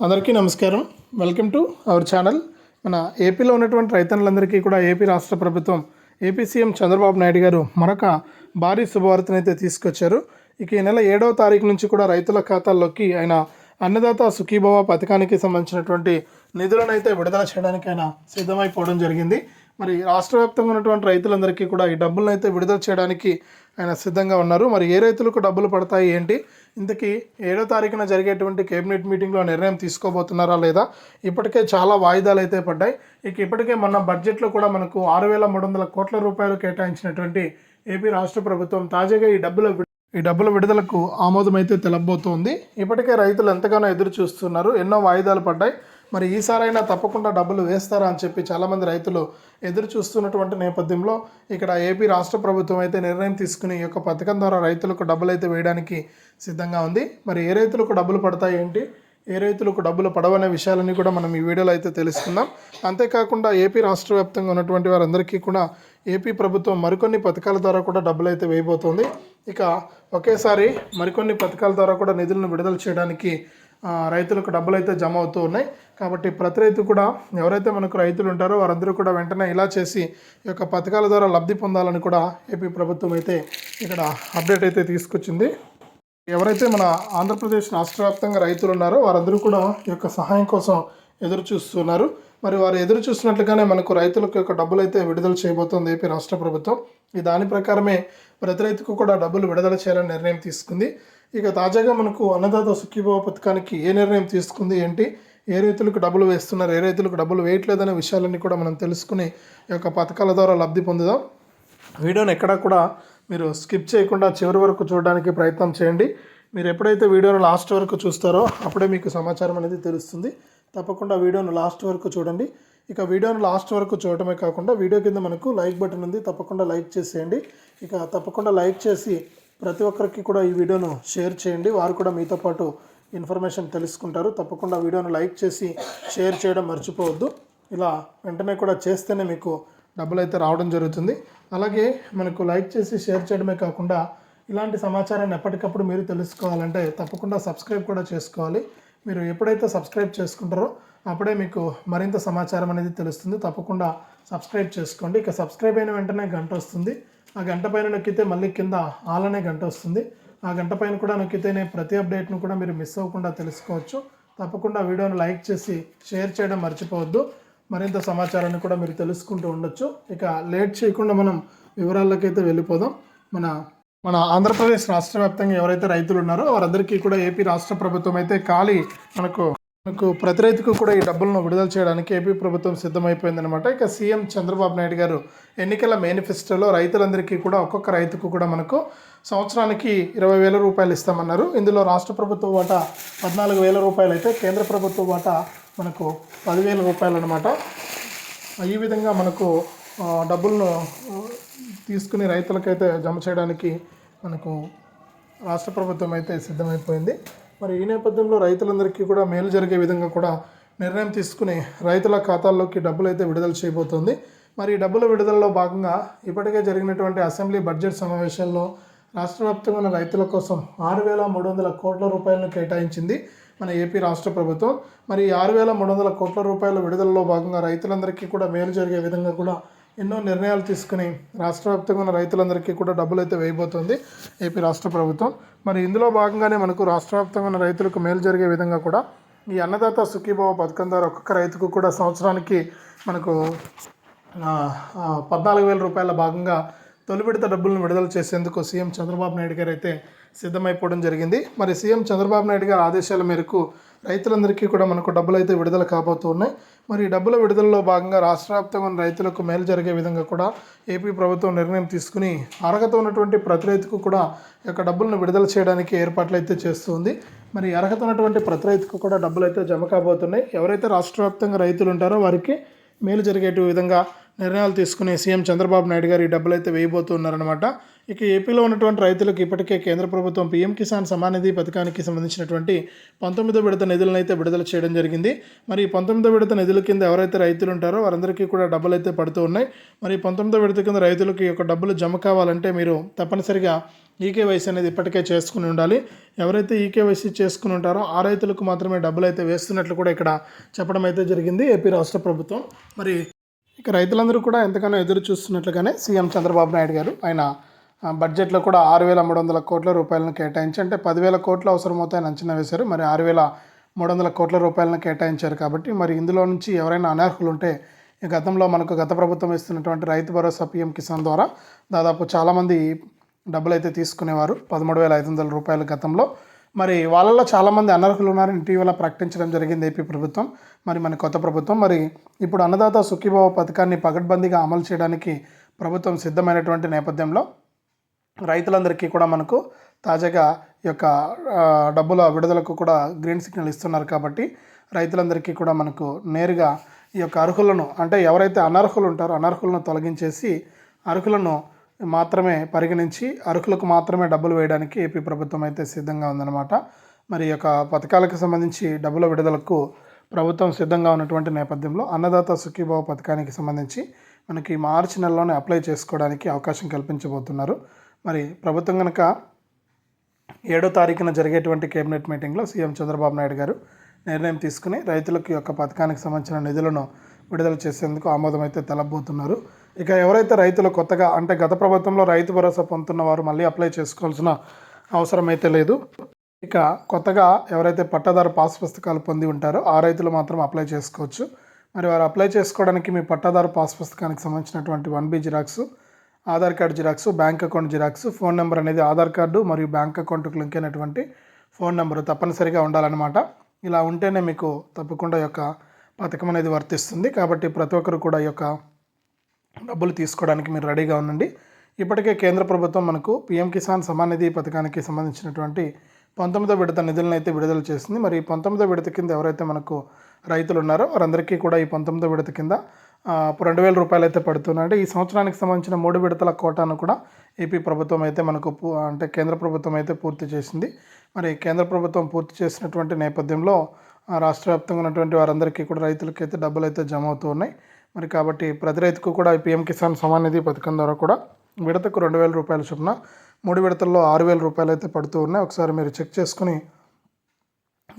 అందరికీ నమస్కారం. Welcome to our channel మన ఏపీలో ఉన్నటువంటి రైతన్నులందరికీ కూడా ఏపీ రాష్ట్ర ప్రభుత్వం ఏపీ సీఎం చంద్రబాబు నాయుడు గారు మరొక భారీ శుభవార్తను అయితే తీసుకొచ్చారు. ఇక ఈ నెల ఏడవ తారీఖు నుంచి కూడా రైతుల ఖాతాల్లోకి ఆయన అన్నదాత సుఖీభవ పథకానికి సంబంధించినటువంటి నిధులను అయితే విడుదల చేయడానికి ఆయన సిద్ధమైపోవడం జరిగింది. మరి రాష్ట్ర వ్యాప్తంగా ఉన్నటువంటి రైతులందరికీ కూడా ఈ డబ్బులను అయితే విడుదల చేయడానికి ఆయన సిద్ధంగా ఉన్నారు. మరి ఏ రైతులకు డబ్బులు పడతాయి ఏంటి? ఇంతకీ ఏడో తారీఖున జరిగేటువంటి కేబినెట్ మీటింగ్లో నిర్ణయం తీసుకోబోతున్నారా లేదా? ఇప్పటికే చాలా వాయిదాలు అయితే పడ్డాయి. ఇక ఇప్పటికే మొన్న బడ్జెట్లో కూడా మనకు ఆరు వేల మూడు వందల కోట్ల రూపాయలు కేటాయించినటువంటి ఏపీ రాష్ట్ర ప్రభుత్వం తాజాగా ఈ డబ్బుల ఈ డబ్బుల విడుదలకు ఆమోదం అయితే తెలబోతోంది. ఇప్పటికే రైతులు ఎంతగానో ఎదురు చూస్తున్నారు ఎన్నో వాయిదాలు పడ్డాయి. మరి ఈసారైనా తప్పకుండా డబ్బులు వేస్తారా అని చెప్పి చాలామంది రైతులు ఎదురు చూస్తున్నటువంటి నేపథ్యంలో ఇక్కడ ఏపీ రాష్ట్ర ప్రభుత్వం అయితే నిర్ణయం తీసుకుని ఈ యొక్క పథకం ద్వారా రైతులకు డబ్బులు అయితే వేయడానికి సిద్ధంగా ఉంది. మరి ఏ రైతులకు డబ్బులు పడతాయి ఏంటి? ఏ రైతులకు డబ్బులు పడవనే విషయాలన్నీ కూడా మనం ఈ వీడియోలో అయితే తెలుసుకుందాం. అంతేకాకుండా ఏపీ రాష్ట్ర వ్యాప్తంగా ఉన్నటువంటి వారందరికీ కూడా ఏపీ ప్రభుత్వం మరికొన్ని పథకాల ద్వారా కూడా డబ్బులు అయితే వేయబోతోంది. ఇక ఒకేసారి మరికొన్ని పథకాల ద్వారా కూడా నిధులను విడుదల చేయడానికి రైతులకు డబ్బులు అయితే జమ అవుతూ ఉన్నాయి. కాబట్టి ప్రతి రైతు కూడా ఎవరైతే మనకు రైతులు ఉంటారో వారందరూ కూడా వెంటనే ఇలా చేసి ఈ యొక్క పథకాల ద్వారా లబ్ధి పొందాలని కూడా ఏపీ ప్రభుత్వం అయితే ఇక్కడ అప్డేట్ అయితే తీసుకొచ్చింది. ఎవరైతే మన ఆంధ్రప్రదేశ్ రాష్ట్ర వ్యాప్తంగా రైతులు ఉన్నారో వారందరూ కూడా ఈ యొక్క సహాయం కోసం ఎదురు చూస్తున్నారు. మరి వారు ఎదురు చూస్తున్నట్లుగానే మనకు రైతులకు యొక్క డబ్బులు అయితే విడుదల చేయబోతోంది ఏపీ రాష్ట్ర ప్రభుత్వం. ఈ దాని ప్రకారమే ప్రతి రైతుకు కూడా డబ్బులు విడుదల చేయాలని నిర్ణయం తీసుకుంది. ఇక తాజాగా మనకు అన్నదాత సుఖీభావ పథకానికి ఏ నిర్ణయం తీసుకుంది ఏంటి? ఏ రైతులకు డబ్బులు వేస్తున్నారు ఏ రైతులకు డబ్బులు వేయట్లేదనే విషయాలన్నీ కూడా మనం తెలుసుకుని ఈ యొక్క పథకాల ద్వారా లబ్ధి పొందుదాం. వీడియోని ఎక్కడా కూడా మీరు స్కిప్ చేయకుండా చివరి వరకు చూడడానికి ప్రయత్నం చేయండి. మీరు ఎప్పుడైతే వీడియోను లాస్ట్ వరకు చూస్తారో అప్పుడే మీకు సమాచారం అనేది తెలుస్తుంది. తప్పకుండా వీడియోను లాస్ట్ వరకు చూడండి. ఇక వీడియోను లాస్ట్ వరకు చూడటమే కాకుండా వీడియో కింద మనకు లైక్ బటన్ ఉంది. తప్పకుండా లైక్ చేసేయండి. ఇక తప్పకుండా లైక్ చేసి ప్రతి ఒక్కరికి కూడా ఈ వీడియోను షేర్ చేయండి. వారు కూడా మీతో పాటు ఇన్ఫర్మేషన్ తెలుసుకుంటారు. తప్పకుండా వీడియోను లైక్ చేసి షేర్ చేయడం మర్చిపోవద్దు. ఇలా వెంటనే కూడా చేస్తేనే మీకు డబ్బులు అయితే రావడం జరుగుతుంది. అలాగే మనకు లైక్ చేసి షేర్ చేయడమే కాకుండా ఇలాంటి సమాచారాన్ని ఎప్పటికప్పుడు మీరు తెలుసుకోవాలంటే తప్పకుండా సబ్స్క్రైబ్ కూడా చేసుకోవాలి. మీరు ఎప్పుడైతే సబ్స్క్రైబ్ చేసుకుంటారో అప్పుడే మీకు మరింత సమాచారం అనేది తెలుస్తుంది. తప్పకుండా సబ్స్క్రైబ్ చేసుకోండి. ఇక సబ్స్క్రైబ్ అయిన వెంటనే గంట వస్తుంది. ఆ గంట పైన నొక్కితే మళ్ళీ కింద ఆల్ అనే గంట వస్తుంది. ఆ గంట పైన కూడా నొక్కితేనే ప్రతి అప్డేట్ను కూడా మీరు మిస్ అవ్వకుండా తెలుసుకోవచ్చు. తప్పకుండా వీడియోను లైక్ చేసి షేర్ చేయడం మర్చిపోవద్దు. మరింత సమాచారాన్ని కూడా మీరు తెలుసుకుంటూ ఉండొచ్చు. ఇక లేట్ చేయకుండా మనం వివరాల్లోకైతే వెళ్ళిపోదాం. మన మన ఆంధ్రప్రదేశ్ రాష్ట్ర వ్యాప్తంగా ఎవరైతే రైతులు ఉన్నారో వారందరికీ కూడా ఏపీ రాష్ట్ర ప్రభుత్వం అయితే ఖాళీ. మనకు మనకు ప్రతి రైతుకు కూడా ఈ డబ్బులను విడుదల చేయడానికి ఏపీ ప్రభుత్వం సిద్ధమైపోయిందనమాట ఇక సీఎం చంద్రబాబు నాయుడు గారు ఎన్నికల మేనిఫెస్టోలో రైతులందరికీ కూడా ఒక్కొక్క రైతుకు కూడా మనకు సంవత్సరానికి ఇరవై వేల రూపాయలు ఇస్తామన్నారు. ఇందులో రాష్ట్ర ప్రభుత్వ వాటా పద్నాలుగు వేల రూపాయలు అయితే కేంద్ర ప్రభుత్వ వాటా మనకు పదివేల రూపాయలు అనమాట ఈ విధంగా మనకు డబ్బులను తీసుకుని రైతులకైతే జమ చేయడానికి మనకు రాష్ట్ర ప్రభుత్వం అయితే సిద్ధమైపోయింది. మరి ఈ నేపథ్యంలో రైతులందరికీ కూడా మేలు జరిగే విధంగా కూడా నిర్ణయం తీసుకుని రైతుల ఖాతాల్లోకి డబ్బులు అయితే విడుదల చేయబోతోంది. మరి ఈ డబ్బుల విడుదలలో భాగంగా ఇప్పటికే జరిగినటువంటి అసెంబ్లీ బడ్జెట్ సమావేశాల్లో రాష్ట్ర వ్యాప్తంగా ఉన్న రైతుల కోసం ఆరు వేల మూడు వందల కోట్ల రూపాయలను కేటాయించింది మన ఏపీ రాష్ట్ర ప్రభుత్వం. మరి ఆరు వేల మూడు వందల కోట్ల రూపాయల విడుదలలో భాగంగా రైతులందరికీ కూడా మేలు జరిగే విధంగా కూడా ఎన్నో నిర్ణయాలు తీసుకుని రాష్ట్ర వ్యాప్తంగా ఉన్న రైతులందరికీ కూడా డబ్బులు అయితే వేయబోతోంది ఏపీ రాష్ట్ర ప్రభుత్వం. మరి ఇందులో భాగంగానే మనకు రాష్ట్ర వ్యాప్తంగా ఉన్న రైతులకు మేలు జరిగే విధంగా కూడా ఈ అన్నదాత సుఖీభావ పథకం ద్వారా ఒక్కొక్క రైతుకు కూడా సంవత్సరానికి మనకు పద్నాలుగు వేల రూపాయల భాగంగా తొలి విడత డబ్బులను విడుదల చేసేందుకు సీఎం చంద్రబాబు నాయుడు గారు అయితే సిద్ధమైపోవడం జరిగింది. మరి సీఎం చంద్రబాబు నాయుడు గారి ఆదేశాల మేరకు రైతులందరికీ కూడా మనకు డబ్బులు అయితే విడుదల కాబోతున్నాయి. మరి డబ్బుల విడుదలలో భాగంగా రాష్ట్ర వ్యాప్తంగా ఉన్న రైతులకు మేలు జరిగే విధంగా కూడా ఏపీ ప్రభుత్వం నిర్ణయం తీసుకుని అర్హత ఉన్నటువంటి ప్రతి రైతుకు కూడా యొక్క డబ్బులను విడుదల చేయడానికి ఏర్పాట్లు అయితే చేస్తుంది. మరి అర్హత ఉన్నటువంటి ప్రతి రైతుకు కూడా డబ్బులు అయితే జమ కాబోతున్నాయి. ఎవరైతే రాష్ట్ర వ్యాప్తంగా రైతులు ఉంటారో వారికి మేలు జరిగేటి విధంగా నిర్ణయాలు తీసుకునే సీఎం చంద్రబాబు నాయుడు గారు ఈ డబ్బులు అయితే వేయబోతున్నారనమాట ఇక ఏపీలో ఉన్నటువంటి రైతులకు ఇప్పటికే కేంద్ర ప్రభుత్వం పీఎం కిసాన్ సమానిధి పథకానికి సంబంధించినటువంటి పంతొమ్మిదో విడత నిధులను అయితే విడుదల చేయడం జరిగింది. మరి ఈ పంతొమ్మిదో విడత నిధుల కింద ఎవరైతే రైతులు ఉంటారో వారందరికీ కూడా డబ్బులు అయితే పడుతూ ఉన్నాయి. మరి పంతొమ్మిదో విడత కింద రైతులకు ఈ యొక్క డబ్బులు జమ కావాలంటే మీరు తప్పనిసరిగా ఈకేవైసీ అనేది ఇప్పటికే చేసుకుని ఉండాలి. ఎవరైతే ఈకేవైసీ చేసుకుని ఉంటారో ఆ రైతులకు మాత్రమే డబ్బులు అయితే వేస్తున్నట్లు కూడా ఇక్కడ చెప్పడం అయితే జరిగింది. ఏపీ రాష్ట్ర ప్రభుత్వం. మరి ఇక రైతులందరూ కూడా ఎంతగానో ఎదురు చూస్తున్నట్లుగానే సీఎం చంద్రబాబు నాయుడు గారు ఆయన బడ్జెట్లో కూడా ఆరు వేల మూడు వందల కోట్ల రూపాయలను కేటాయించి అంటే పదివేల కోట్లు అవసరమవుతాయని అంచనా వేశారు. మరి ఆరు వేల మూడు వందల కోట్ల రూపాయలను కేటాయించారు కాబట్టి మరి ఇందులో నుంచి ఎవరైనా అనర్హులు ఉంటే ఈ గతంలో మనకు గత ప్రభుత్వం ఇస్తున్నటువంటి రైతు భరోసా పీఎం కిసాన్ ద్వారా దాదాపు చాలామంది డబ్బులు అయితే తీసుకునేవారు. పదమూడు వేల ఐదు వందల రూపాయల గతంలో. మరి వాళ్ళలో చాలామంది అనర్హులు ఉన్నారని ఇటీవల ప్రకటించడం జరిగింది ఏపీ ప్రభుత్వం. మరి మన కొత్త ప్రభుత్వం మరి ఇప్పుడు అన్నదాత సుఖీభావ పథకాన్ని పగడ్బందీగా అమలు చేయడానికి ప్రభుత్వం సిద్ధమైనటువంటి నేపథ్యంలో రైతులందరికీ కూడా మనకు తాజాగా ఈ యొక్క డబ్బుల విడుదలకు కూడా గ్రీన్ సిగ్నల్ ఇస్తున్నారు కాబట్టి రైతులందరికీ కూడా మనకు నేరుగా ఈ యొక్క అర్హులను అంటే ఎవరైతే అనర్హులు ఉంటారో అనర్హులను తొలగించేసి అర్హులను మాత్రమే పరిగణించి అర్హులకు మాత్రమే డబ్బులు వేయడానికి ఏపీ ప్రభుత్వం అయితే సిద్ధంగా ఉందన్నమాట. మరి ఈ యొక్క పథకాలకు సంబంధించి డబ్బుల విడుదలకు ప్రభుత్వం సిద్ధంగా ఉన్నటువంటి నేపథ్యంలో అన్నదాత సుఖీభావ పథకానికి సంబంధించి మనకి మార్చి నెలలోనే అప్లై చేసుకోవడానికి అవకాశం కల్పించబోతున్నారు. మరి ప్రభుత్వం కనుక ఏడో తారీఖున జరిగేటువంటి కేబినెట్ మీటింగ్లో సీఎం చంద్రబాబు నాయుడు గారు నిర్ణయం తీసుకుని రైతులకు యొక్క పథకానికి సంబంధించిన నిధులను విడుదల చేసేందుకు ఆమోదం అయితే ఇక ఎవరైతే రైతులు కొత్తగా అంటే గత ప్రభుత్వంలో రైతు భరోసా పొందుతున్న వారు మళ్ళీ అప్లై చేసుకోవాల్సిన అవసరం అయితే లేదు. ఇక కొత్తగా ఎవరైతే పట్టాదారు పాస్ పుస్తకాలు పొంది ఉంటారో ఆ రైతులు మాత్రం అప్లై చేసుకోవచ్చు. మరి వారు అప్లై చేసుకోవడానికి మీ పట్టాదారు పాస్ పుస్తకానికి సంబంధించినటువంటి one B xerox Aadhaar card xerox bank account xerox phone number అనేది ఆధార్ కార్డు మరియు బ్యాంక్ అకౌంట్కు లింక్ అయినటువంటి ఫోన్ నెంబరు తప్పనిసరిగా ఉండాలన్నమాట. ఇలా ఉంటేనే మీకు తప్పకుండా యొక్క పథకం అనేది వర్తిస్తుంది. కాబట్టి ప్రతి ఒక్కరు కూడా ఈ యొక్క డబ్బులు తీసుకోవడానికి మీరు రెడీగా ఉండండి. ఇప్పటికే కేంద్ర ప్రభుత్వం మనకు పీఎం కిసాన్ సమాన్ నిధి పథకానికి సంబంధించినటువంటి పంతొమ్మిదో విడత నిధులను అయితే విడుదల చేసింది. మరి ఈ పంతొమ్మిదో విడత కింద ఎవరైతే మనకు రైతులు ఉన్నారో వారందరికీ కూడా ఈ పంతొమ్మిదో విడత కింద రెండు వేల రూపాయలు అయితే పడుతున్నాయి ఈ సంవత్సరానికి సంబంధించిన మూడు విడతల కోటాను కూడా ఏపీ ప్రభుత్వం అయితే మనకు పూ- అంటే కేంద్ర ప్రభుత్వం అయితే పూర్తి చేసింది. మరి కేంద్ర ప్రభుత్వం పూర్తి చేసినటువంటి నేపథ్యంలో రాష్ట్ర వ్యాప్తంగా ఉన్నటువంటి వారందరికీ కూడా రైతులకి అయితే డబ్బులు అయితే జమ అవుతూ ఉన్నాయి. మరి కాబట్టి ప్రతి రైతుకు కూడా ఈ పీఎం కిసాన్ సమాన్ నిధి పథకం ద్వారా కూడా విడతకు రెండు వేల రూపాయల చొప్పున మూడు విడతల్లో ఆరు వేల రూపాయలు అయితే పడుతూ ఉన్నాయి. ఒకసారి మీరు చెక్ చేసుకుని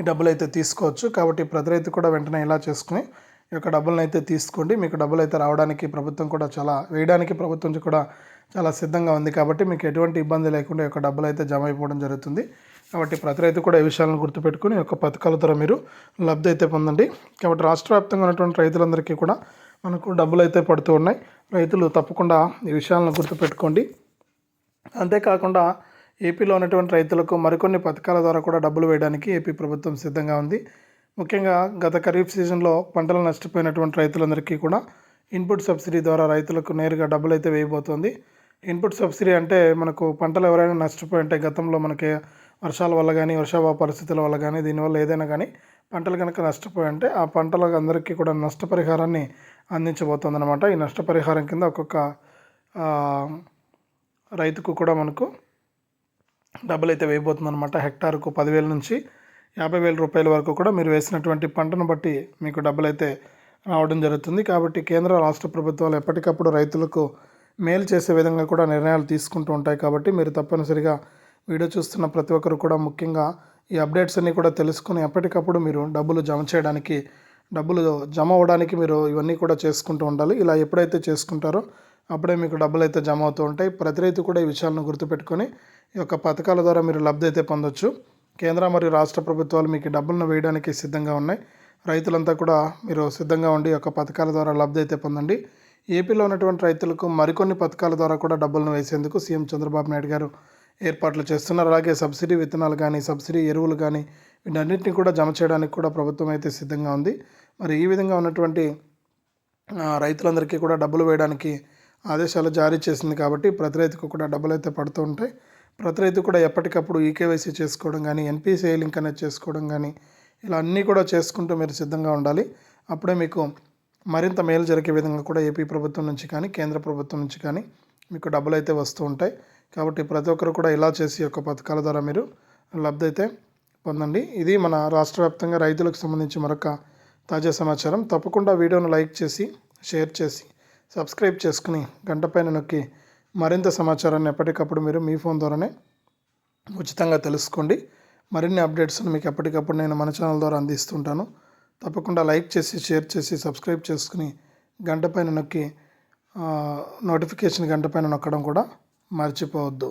ఈ డబ్బులు అయితే తీసుకోవచ్చు. కాబట్టి ప్రతి రైతు కూడా వెంటనే ఇలా చేసుకుని ఈ యొక్క డబ్బులను అయితే తీసుకోండి. మీకు డబ్బులు అయితే రావడానికి ప్రభుత్వం కూడా చాలా వేయడానికి ప్రభుత్వం కూడా చాలా సిద్ధంగా ఉంది. కాబట్టి మీకు ఎటువంటి ఇబ్బంది లేకుండా ఈ యొక్క డబ్బులు అయితే జమ అయిపోవడం జరుగుతుంది. కాబట్టి ప్రతి రైతు కూడా ఈ విషయాలను గుర్తుపెట్టుకుని యొక్క పథకాల ద్వారా మీరు లబ్ధి అయితే పొందండి. కాబట్టి రాష్ట్ర వ్యాప్తంగా ఉన్నటువంటి రైతులందరికీ కూడా మనకు డబ్బులు అయితే పడుతూ ఉన్నాయి. రైతులు తప్పకుండా ఈ విషయాలను గుర్తుపెట్టుకోండి. అంతేకాకుండా ఏపీలో ఉన్నటువంటి రైతులకు మరికొన్ని పథకాల ద్వారా కూడా డబ్బులు వేయడానికి ఏపీ ప్రభుత్వం సిద్ధంగా ఉంది. ముఖ్యంగా గత ఖరీఫ్ సీజన్లో పంటలు నష్టపోయినటువంటి రైతులందరికీ కూడా ఇన్పుట్ సబ్సిడీ ద్వారా రైతులకు నేరుగా డబ్బులు అయితే వేయబోతోంది. ఇన్పుట్ సబ్సిడీ అంటే మనకు పంటలు ఎవరైనా నష్టపోయి ఉంటే గతంలో మనకి వర్షాల వల్ల కానీ వర్షాభావ పరిస్థితుల వల్ల కానీ దీనివల్ల ఏదైనా కానీ పంటలు కనుక నష్టపోయి అంటే ఆ పంటలకు అందరికీ కూడా నష్టపరిహారాన్ని అందించబోతోంది అనమాట ఈ నష్టపరిహారం కింద ఒక్కొక్క రైతుకు కూడా మనకు డబ్బులు అయితే వేయబోతుంది అనమాట హెక్టార్కు పదివేల నుంచి యాభై వేల రూపాయల వరకు కూడా మీరు వేసినటువంటి పంటను బట్టి మీకు డబ్బులు అయితే రావడం జరుగుతుంది. కాబట్టి కేంద్ర రాష్ట్ర ప్రభుత్వాలు ఎప్పటికప్పుడు రైతులకు మేలు చేసే విధంగా కూడా నిర్ణయాలు తీసుకుంటూ ఉంటాయి. కాబట్టి మీరు తప్పనిసరిగా వీడియో చూస్తున్న ప్రతి ఒక్కరు కూడా ముఖ్యంగా ఈ అప్డేట్స్ అన్నీ కూడా తెలుసుకుని ఎప్పటికప్పుడు మీరు డబ్బులు జమ చేయడానికి డబ్బులు జమ అవ్వడానికి మీరు ఇవన్నీ కూడా చేసుకుంటూ ఉండాలి. ఇలా ఎప్పుడైతే చేసుకుంటారో అప్పుడే మీకు డబ్బులు అయితే జమ అవుతూ ఉంటాయి. ప్రతి రైతు కూడా ఈ విషయాలను గుర్తుపెట్టుకొని ఈ యొక్క పథకాల ద్వారా మీరు లబ్ధి అయితే పొందొచ్చు. కేంద్ర మరియు రాష్ట్ర ప్రభుత్వాలు మీకు డబ్బులను వేయడానికి సిద్ధంగా ఉన్నాయి. రైతులంతా కూడా మీరు సిద్ధంగా ఉండి ఈ యొక్క పథకాల ద్వారా లబ్ధి అయితే పొందండి. ఏపీలో ఉన్నటువంటి రైతులకు మరికొన్ని పథకాల ద్వారా కూడా డబ్బులను వేసేందుకు సీఎం చంద్రబాబు నాయుడు గారు ఏర్పాట్లు చేస్తున్నారు. అలాగే సబ్సిడీ విత్తనాలు కానీ సబ్సిడీ ఎరువులు కానీ వీటన్నిటిని కూడా జమ చేయడానికి కూడా ప్రభుత్వం అయితే సిద్ధంగా ఉంది. మరి ఈ విధంగా ఉన్నటువంటి రైతులందరికీ కూడా డబ్బులు వేయడానికి ఆదేశాలు జారీ చేసింది కాబట్టి ప్రతి రైతుకు కూడా డబ్బులు అయితే పడుతూ ఉంటాయి. ప్రతి రైతు కూడా ఎప్పటికప్పుడు ఈకేవైసీ చేసుకోవడం కానీ ఎన్పిసిఐ లింక్ అనేది చేసుకోవడం కానీ ఇలా అన్నీ కూడా చేసుకుంటూ మీరు సిద్ధంగా ఉండాలి. అప్పుడే మీకు మరింత మేలు జరిగే విధంగా కూడా ఏపీ ప్రభుత్వం నుంచి కానీ కేంద్ర ప్రభుత్వం నుంచి కానీ మీకు డబ్బులు అయితే వస్తూ ఉంటాయి. కాబట్టి ప్రతి ఒక్కరు కూడా ఇలా చేసి ఒక యొక్క పథకాల ద్వారా మీరు లబ్ధి అయితే పొందండి. ఇది మన రాష్ట్ర వ్యాప్తంగా రైతులకు సంబంధించి మరొక తాజా సమాచారం. తప్పకుండా వీడియోను లైక్ చేసి షేర్ చేసి సబ్స్క్రైబ్ చేసుకుని గంట పైన నొక్కి మరింత సమాచారాన్ని ఎప్పటికప్పుడు మీరు మీ ఫోన్ ద్వారానే ఉచితంగా తెలుసుకోండి. మరిన్ని అప్డేట్స్ని మీకు ఎప్పటికప్పుడు నేను మన ఛానల్ ద్వారా అందిస్తుంటాను. తప్పకుండా లైక్ చేసి షేర్ చేసి సబ్స్క్రైబ్ చేసుకుని గంట పైన నొక్కి నోటిఫికేషన్ గంట పైన నొక్కడం కూడా మర్చిపోవద్దు